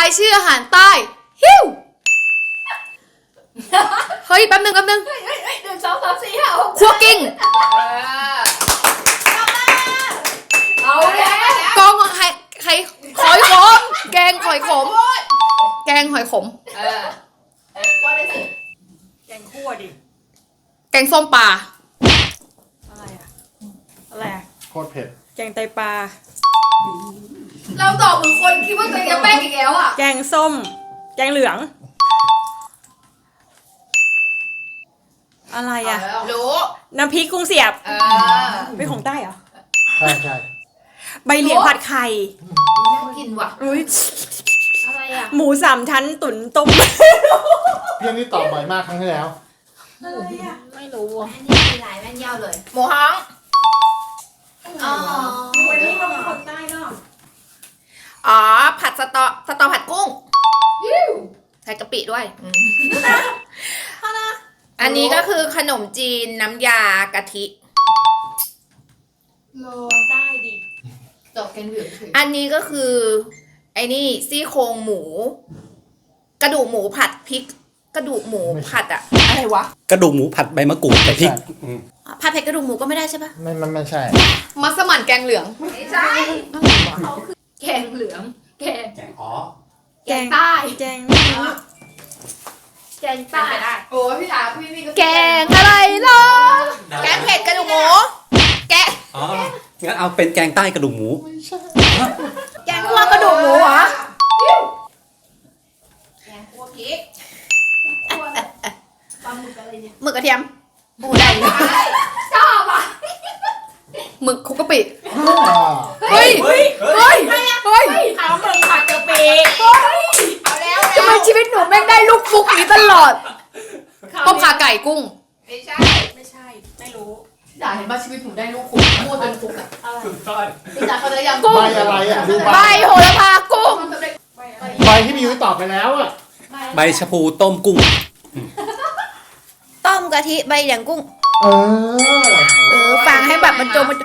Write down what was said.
ายชื่ออาหารใต้ ฮิวเฮ้ยแป๊บนึงแป๊บนึงเฮ้ยเฮ้ยหนึ่งสองสามสี่ห้าหกครัวกิ้งเอาแล้วกองไข่ไข่หอยขม แกงหอยขม แกงหอยขม เออเอ้ยว่าได้สิแกงคั่วดิ แกงส้มปลาอะไรอะอะไรอะโคตรเผ็ด แกงไตปลา เราตอบเหมือนคนคิดว่าตัวเองจะแป้งอีกแล้วอะ แกงส้ม แกงเหลือง อะไรอะรู้ น้ำพริกกุ้งเสียบ เออเป็นของใต้เหรอ ใช่ใช่ใบเหลียงผัดไข่ น่ากินว่ะ อุ๊ยอะไรอะหมูสามชั้นตุ๋นต้ม เพี่อนนี่ตอบบ่อยมากครั้งที่แล้ว ไม่รู้อะ อันนี้มีหลายแม่นยาวเลย หมูฮ้อง ผัดสตอสตอผัดกุ้งยิ้วใส่กะปิด้วยอันนี้ก็คือขนมจีนน้ำยากะทิ โลใต้ดิตอบแกงเหลืองเฉยอันนี้ก็คือ ไอ้นี่ซี่โครงหมู กระดูกหมูผัดพริก กระดูกหมูผัดอะอะไรวะกระดูกหมูผัดใบมะกรูดใส่พริกอืมผัดเผ็ดกระดูกหมูก็ไม่ได้ใช่ปะไม่มันไม่ใช่ มัสมั่นแกงเหลือง ไม่ใช่เขาคือแกงเหลือง แกงแกงอ๋อแกงใต้แกงแกงใต้โอ้ยพี่ถาพี่นี่ก็แกงอะไรล่ะแกงเผ็ดกระดูกหมูแกงอ๋องั้นเอาเป็นแกงใต้กระดูกหมูแกงคั่วกระดูกหมูเหรอแกงคั่วพริกคั่วปลาหมึกอะไรเนี่ยหมึกกระเทียมโอ้ได้อยู่ชอบอะหมึกคลุกกะปิอ่าเฮ้ยเฮ้ยเฮ้ย เฮ้ย ขาวมึงผัดกะปิ เอาแล้ว ทำไมชีวิตหนูแม่งได้ลูกฟุกนี้ตลอดต้มขาไก่กุ้งไม่ใช่ไม่ใช่ ไม่รู้พี่ถาเห็นว่าชีวิตผมได้ลูกคุกพูดเป็นคุกอะอะไรสุดยอดพี่ถาเขาเลยยังกุ้งใบอะไรอะดูใบใบโหระพากุ้งความสำเร็จใบที่พี่ยุ้ยตอบไปแล้วอะใบชะพูต้มกุ้ง ต้มกะทิใบเหลียงกุ้ง เออ เออฟังให้แบบมันจมมัน